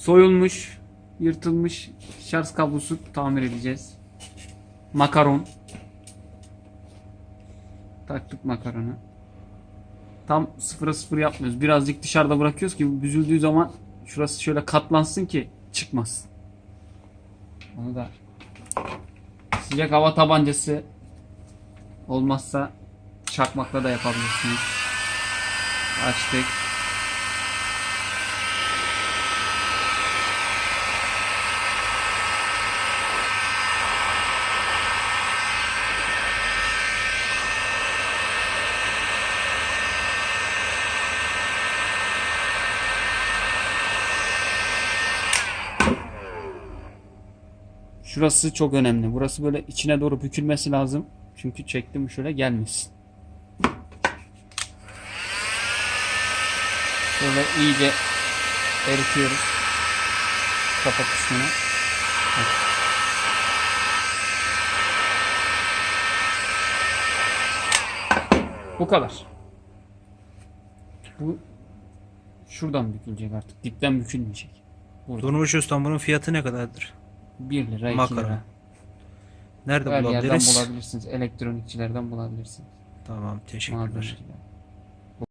Soyulmuş, yırtılmış şarj kablosu tamir edeceğiz. Makaron. Taktık makaronu. Tam sıfıra sıfır yapmıyoruz. Birazcık dışarıda bırakıyoruz ki büzüldüğü zaman şurası şöyle katlansın ki çıkmasın. Onu da sıcak hava tabancası olmazsa çakmakla da yapabilirsiniz. Açtık. Şurası çok önemli. Burası böyle içine doğru bükülmesi lazım. Çünkü çektim şöyle gelmesin. Şöyle iyice eritiyoruz. Kafa kısmını. Bak. Bu kadar. Bu şuradan bükülecek artık. Dipten bükülmeyecek. Burada. Durmuş Ustam bunun fiyatı ne kadardır? 1 lira 2 Makara. lira. Nerede Her yerden bulabiliriz? bulabilirsiniz. Elektronikçilerden bulabilirsiniz. Tamam teşekkürler. Mağazacılar.